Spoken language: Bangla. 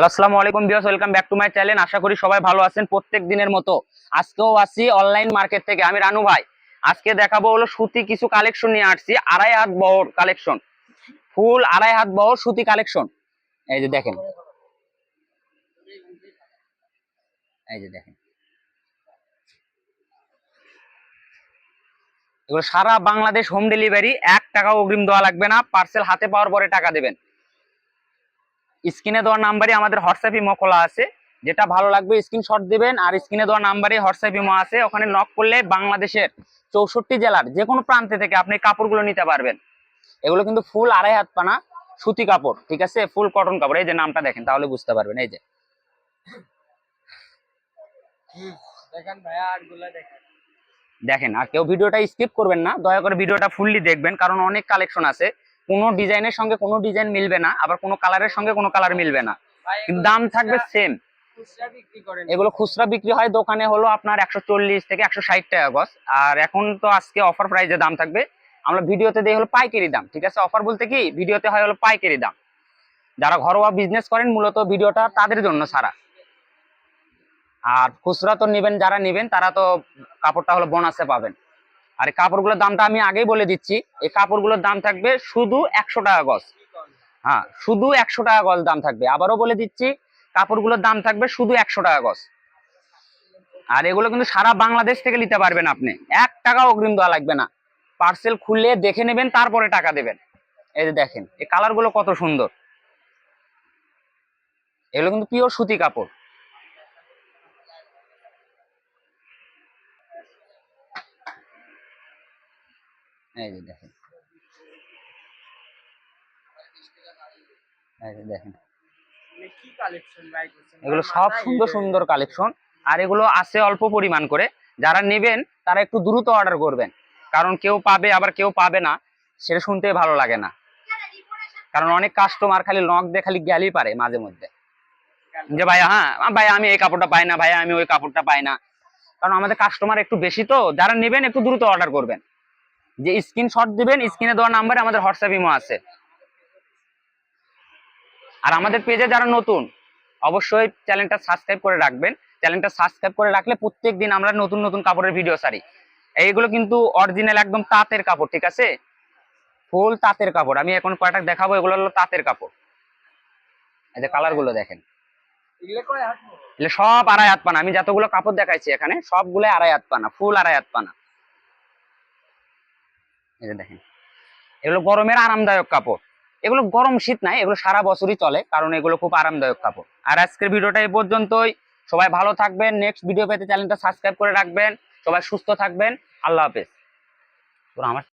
হ্যালো আসসালামু আলাইকুম বিয়াস welcome back to my channel আশা করি সবাই ভালো আছেন প্রত্যেক দিনের মতো। আজকেও আসি অনলাইন মার্কেট থেকে। আমি রানু ভাই। আজকে দেখাবো হলো সুতি কিছু কালেকশন নিয়ে আসছি। আড়াই হাত বহর কালেকশন ফুল আড়াই হাত বহর সুতি কালেকশন এই যে দেখেন। এই যে দেখেন। এগুলো সারা বাংলাদেশ হোম ডেলিভারি এক টাকা অগ্রিম দেওয়া লাগবে না। পার্সেল হাতে পাওয়ার পরে টাকা দেবেন। স্ক্রিনে দেওয়া নাম্বারে আমাদের হোয়াটসঅ্যাপ ইমো খোলা আছে। যেটা ভালো লাগবে স্ক্রিনশট দিবেন আর স্ক্রিনে দেওয়া নাম্বারে হোয়াটসঅ্যাপ ইমো আছে। ওখানে নক করলে বাংলাদেশের চৌষট্টি জেলার যে কোনো প্রান্তে থেকে আপনি কাপড়গুলো নিতে পারবেন। এগুলো কিন্তু ফুল আড়াই হাত পানা সুতি কাপড় ঠিক আছে? ফুল কটন কাপড়। এই যে নামটা দেখেন তাহলে বুঝতে পারবেন। এই যে। দেখেন আর কেউ ভিডিওটা স্কিপ করবেন না। দয়া করে ভিডিওটা ফুললি দেখবেন কারণ অনেক কালেকশন আছে। কোনো ডিজাইনের সঙ্গে কোনো ডিজাইন মিলবে না আবার কোনো কালারের সঙ্গে কোনো কালার মিলবে না। কিন্তু দাম থাকবে সেম খুচরা বিক্রি এগুলো খুচরা বিক্রি হয় দোকানে হলো আপনার একশো চল্লিশ থেকে একশো ষাট টাকা গজ। আর এখন তো আজকে অফার প্রাইজে দাম থাকবে। আমরা ভিডিওতে দিই হলো পাইকারি দাম ঠিক আছে? অফার বলতে কি? ভিডিওতে হয় হলো পাইকারি দাম। যারা ঘরোয়া বিজনেস করেন মূলত ভিডিওটা তাদের জন্য সারা। আর খুচরা তো নেবেন যারা নেবেন তারা তো কাপড়টা হলো বোনাসে পাবেন। আর কাপড়গুলোর দামটা আমি আগেই বলে দিচ্ছি, এই কাপড়গুলোর দাম থাকবে শুধু একশো টাকা গজ। হ্যাঁ শুধু একশো টাকা গজ দাম থাকবে। আবারও বলে দিচ্ছি, কাপড়গুলোর দাম থাকবে শুধু একশো টাকা গজ। আর এগুলো কিন্তু সারা বাংলাদেশ থেকে নিতে পারবেন আপনি। এক টাকা অগ্রিম দেওয়া লাগবে না। পার্সেল খুললে দেখে নেবেন, তারপরে টাকা দেবেন। এই যে দেখেন, এই কালারগুলো কত সুন্দর। এগুলো কিন্তু পিওর সুতি কাপড়। এই যে দেখেন। এই যে করছেন? এগুলো সব সুন্দর সুন্দর কালেকশন আর এগুলো আছে অল্প পরিমাণ করে। যারা নেবেন তারা একটু দ্রুত অর্ডার করবেন। কারণ কেউ পাবে আবার কেউ পাবে না সেটা শুনতে ভালো লাগে না। কারণ অনেক কাস্টমার খালি লক দিয়ে খালি গেলেই পারে মাঝে মধ্যে। যে ভাই হ্যাঁ ভাই আমি এই কাপড়টা পাই না ভাই আমি ওই কাপড়টা পাই না। কারণ আমাদের কাস্টমার একটু বেশি তো যারা নেবেন একটু দ্রুত অর্ডার করবেন। যে স্ক্রিনশট দিবেন স্ক্রিনে দেওয়া নাম্বারে আমাদের হোয়াটসঅ্যাপ ইমো আছে। আর আমাদের পেজে যারা নতুন অবশ্যই চ্যানেলটা সাবস্ক্রাইব করে রাখবেন। চ্যানেলটা সাবস্ক্রাইব করে রাখলে প্রত্যেক দিন আমরা নতুন নতুন কাপড়ের ভিডিও সারি এইগুলো কিন্তু অরিজিনাল একদম তাঁতের কাপড় ঠিক আছে? ফুল তাঁতের কাপড়। আমি এখন কয়টা দেখাবো এগুলো হলো তাঁতের কাপড়। এই যে কালারগুলো দেখেন। এগুলো সব আড়াই হাত পানা আমি যতগুলো কাপড় দেখাইছি এখানে সবগুলো আড়াই হাত পানা ফুল আড়াই হাত পানা এই যে দেখেন। এগুলো গরমের আরামদায়ক কাপড়। এগুলো গরম শীত নাই, এগুলো সারা বছরই চলে, কারণ এগুলো খুব আরামদায়ক কাপড়। আর আজকের ভিডিওটা এই পর্যন্তই। সবাই ভালো থাকবেন নেক্সট ভিডিও পেতে চ্যানেলটা সাবস্ক্রাইব করে রাখবেন। সবাই সুস্থ থাকবেন, আল্লাহ হাফেজ। আমার